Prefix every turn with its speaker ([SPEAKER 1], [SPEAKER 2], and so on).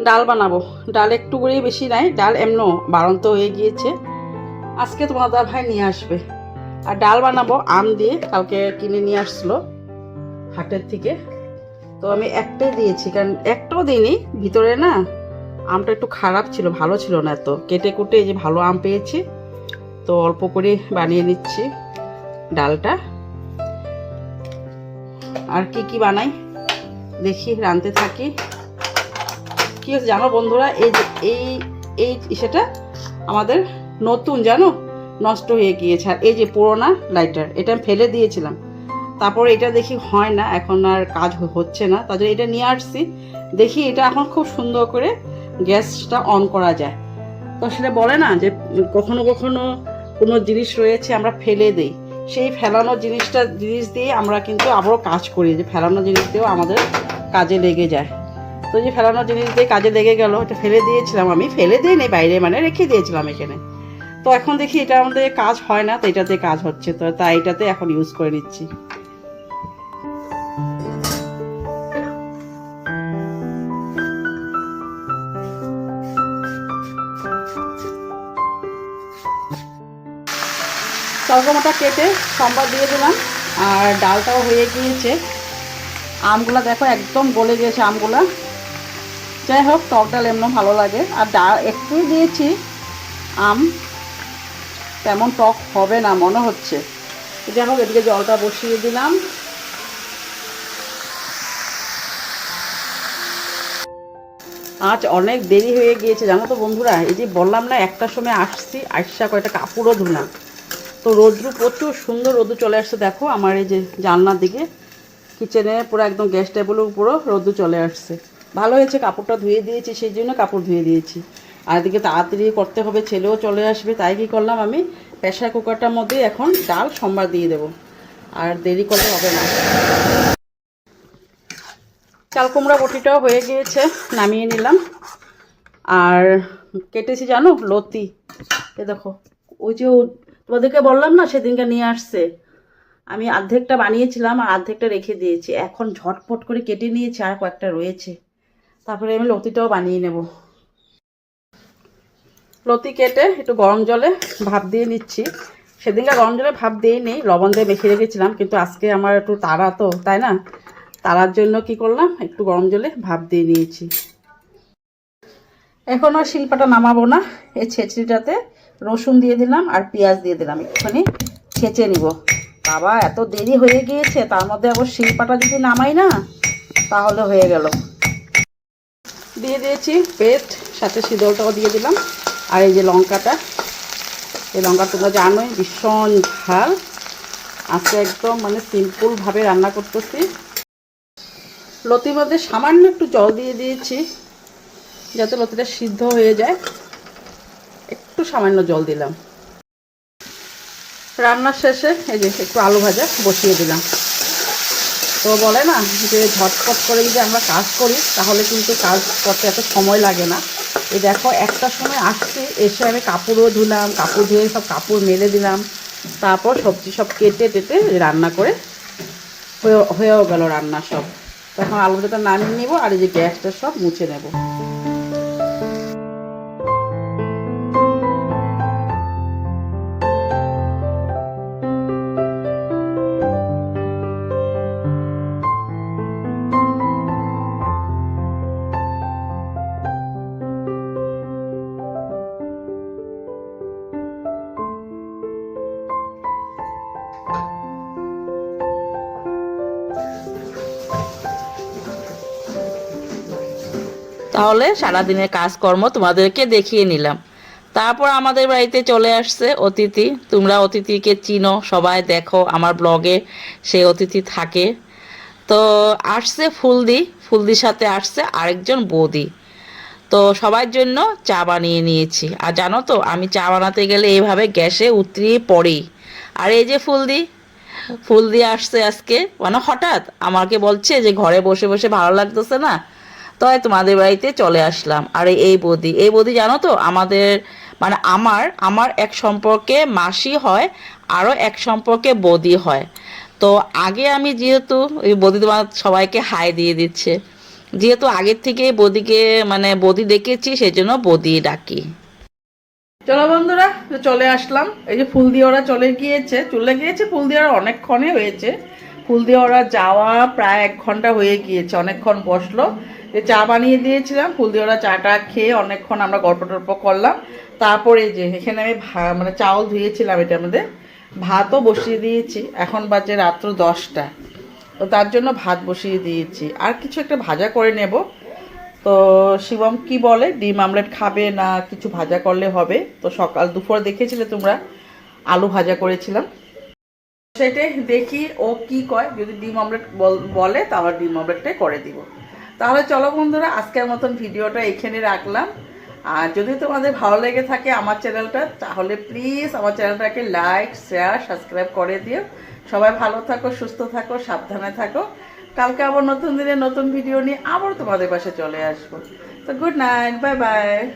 [SPEAKER 1] ডাল বানাবো। ডাল একটু করেই বেশি নাই, ডাল এমনও বাড়ন্ত হয়ে গিয়েছে। আজকে তোমার দাদা ভাই নিয়ে আসবে। আর ডাল বানাবো, আম দিয়ে কালকে কিনে নিয়ে আসলো হাটের থেকে। তো আমি একটাই দিয়েছি, কারণ একটাও দিইনি, ভিতরে না আমটা একটু খারাপ ছিল, ভালো ছিল না এত। কেটে কুটে যে ভালো আম পেয়েছি, তো অল্প করে বানিয়ে নিচ্ছি ডালটা। আর কি কি বানাই, দেখি, রাঁধতে থাকি। কি হচ্ছে জানো বন্ধুরা? এই যে, এই এই সেটা আমাদের নতুন, জানো? নষ্ট হয়ে গিয়েছে। আর এই যে পুরোনা লাইটার এটা আমি ফেলে দিয়েছিলাম। তারপরে এটা দেখি হয় না, এখন আর কাজ হচ্ছে না। তাদের এটা নিয়ে আসছি। দেখি এটা এখন খুব সুন্দর করে গ্যাসটা অন করা যায়। তো সেটা বলে না যে কখনো কখনো কোনো জিনিস রয়েছে আমরা ফেলে দিই। সেই ফেলানো জিনিসটা, জিনিস দিয়ে আমরা কিন্তু আবারও কাজ করি। যে ফেলানো জিনিস দিয়েও আমাদের কাজে লেগে যায়। তো যে ফেলানো জিনিস দিয়ে কাজে লেগে গেল এটা ফেলে দিয়েছিলাম আমি। ফেলে দিয়ে নেই, বাইরে মানে রেখে দিয়েছিলাম এখানে। তো এখন দেখি এটা আমাদের কাজ হয় না, তো এটাতে কাজ হচ্ছে। তো তাই এটাতে এখন ইউজ করে নিচ্ছি। চলকমাটা কেটে সম্বাদ দিয়ে দিলাম, আর ডালটাও হয়ে গিয়েছে। আমগুলা দেখো, একদম গলে গিয়েছে আমগুলা। যাই হোক টক ডাল এমন ভালো লাগে। আর ডাল একটুই দিয়েছি আম। তেমন টক হবে না, মনে হচ্ছে। যাই হোক এদিকে জলটা বসিয়ে দিলাম। আজ অনেক দেরি হয়ে গিয়েছে, জানো তো বন্ধুরা? এই যে বললাম না একটার সময় আসছি আসা কয়টা কাপড়ও ধুলাম। তো রোদ্রু প্রচুর সুন্দর রোদ্রু চলে আসছে, দেখো, আমার এই যে জানলার দিকে। কিচেনে পুরো একদম গ্যাস টেবিলের উপরও রোদ্রু চলে আসছে। ভালো হয়েছে, কাপড়টা ধুয়ে দিয়েছি, সেই জন্য কাপড় ধুয়ে দিয়েছি। আর এদিকে তাড়াতাড়ি করতে হবে, ছেলেও চলে আসবে, তাই কি করলাম আমি? প্রেশার কুকারটার মধ্যে এখন ডাল, সম্বার দিয়ে দেবো। আর দেরি করলে হবে না। চাল কুমড়া বটিটাও হয়ে গিয়েছে, নামিয়ে নিলাম। আর কেটেছি জানো, লতি। এ দেখো, ওই যে তোমাদেরকে বললাম না সেদিনকে নিয়ে আসছে? আমি অর্ধেকটা বানিয়েছিলাম আর অর্ধেকটা রেখে দিয়েছি। এখন ঝটপট করে কেটে নিয়েছি, আর কয়েকটা রয়েছে। তারপরে আমি লতিটাও বানিয়ে নেব। লতি কেটে একটু গরম জলে ভাপ দিয়ে নিচ্ছি। সেদিনকে গরম জলে ভাপ দিয়ে নেই, লবণ দিয়ে মেখে রেখেছিলাম, কিন্তু আজকে আমার একটু তাড়া তো, তাই না? তাড়ার জন্য কি করলাম? একটু গরম জলে ভাপ দিয়ে নিয়েছি। এখন আর শিল্পাটা নামাবো না, এই ছেঁচড়িটাতে রসুন দিয়ে দিলাম আর পেঁয়াজ দিয়ে দিলাম। একটুখানি ছেঁচে নিব। বাবা, এত দেরি হয়ে গিয়েছে, তার মধ্যে আবার শিল্পাটা যদি নামাই না, তাহলে হয়ে গেল। দিয়ে দিয়েছি, পেস্ট, সাথে শীতলটাও দিয়ে দিলাম। আর এই যে লঙ্কাটা, এই লঙ্কা তোমরা জানোই, ভীষণ ঝাল। আজকে একদম মানে সিম্পলভাবে রান্না করতেছি। লতির মধ্যে সামান্য একটু জল দিয়ে দিয়েছি, যাতে লতিটা সিদ্ধ হয়ে যায়। একটু সামান্য জল দিলাম। রান্নার শেষে এই যে একটু আলু ভাজা বসিয়ে দিলাম। তো বলে না যে ঝটপট করে যদি আমরা কাজ করি, তাহলে কিন্তু কাজ করতে এত সময় লাগে না। এই দেখো, একটা সময় আসছে, এসে আমি কাপড়ও ধুলাম, কাপড় ধুয়ে সব কাপড় মেলে দিলাম। তারপর সবজি সব কেটে টেটে রান্না করে হয়ে- হয়েও গেল রান্না সব। তখন আলুটা নামিয়ে নেব আর এই যে গ্যাসটা সব মুছে নেব।
[SPEAKER 2] তাহলে সারাদিনের কাজকর্ম তোমাদেরকে দেখিয়ে নিলাম। তারপর আমাদের বাড়িতে চলে আসছে অতিথি। তোমরা অতিথিকে চিনো, সবাই দেখো, আমার ব্লগে সে অতিথি থাকে। তো আসছে ফুলদি, ফুলদির সাথে আসছে আরেকজন বৌদি। তো সবার জন্য চা বানিয়ে নিয়েছি। আর জানো তো, আমি চা বানাতে গেলে এইভাবে গ্যাসে উতরিয়ে পড়ি। আর এই যে ফুলদি ফুল দিয়ে আসছে আজকে। মানে হঠাৎ আমাকে বলছে যে ঘরে বসে বসে ভালো লাগতেছে না? তো এই তোমাদের বাড়িতে চলে আসলাম। আর এই বৌদি এই বৌদি জানো তো, আমাদের মানে আমার আমার এক সম্পর্কে মাসি হয়, আরও এক সম্পর্কে বৌদি হয়। তো আগে আমি যেহেতু ওই বৌদি তোমার সবাইকে হাই দিয়ে দিচ্ছে। যেহেতু আগের থেকে বদিকে মানে বদি ডেকেছি, সেজন্য বদি ডাকি।
[SPEAKER 1] চলো বন্ধুরা, চলে আসলাম। এই যে ফুল দিয়ে ওরা চলে গিয়েছে চলে গিয়েছে ফুল দিয়ে অনেকক্ষণে হয়েছে। ফুল দিয়ে ওরা যাওয়া প্রায় এক ঘণ্টা হয়ে গিয়েছে, অনেকক্ষণ বসল। যে চা বানিয়ে দিয়েছিলাম ফুল দিয়ে ওরা চাটা খেয়ে অনেকক্ষণ আমরা গল্প টল্প করলাম। তারপরে যে, এখানে আমি মানে চাউল ধুয়েছিলাম এটা আমাদের ভাতও বসিয়ে দিয়েছি, এখন বাজে রাত্র দশটা। তো তার জন্য ভাত বসিয়ে দিয়েছি। আর কিছু একটা ভাজা করে নেব। তো শিবম কি বলে, ডিম আমলেট খাবে না কিছু ভাজা করলে হবে? তো সকাল, দুপুর দেখেছিলে তোমরা? আলু ভাজা করেছিলাম। সেটাই দেখি ও কি কয়। যদি ডিম অমলেট বল- বলে, তাহলে ডিম অমলেটটাই করে দিব। তাহলে চলো বন্ধুরা, আজকের মতন ভিডিওটা এখানে রাখলাম। আর যদি তোমাদের ভালো লেগে থাকে আমার চ্যানেলটা, তাহলে প্লিজ আমার চ্যানেলটাকে লাইক শেয়ার সাবস্ক্রাইব করে দিও। সবাই ভালো থাকো, সুস্থ থাকো, সাবধানে থাকো। কালকে আবার নতুন দিনে নতুন ভিডিও নিয়ে আবার তোমাদের পাশে চলে আসব। তো গুড নাইট বাই বাই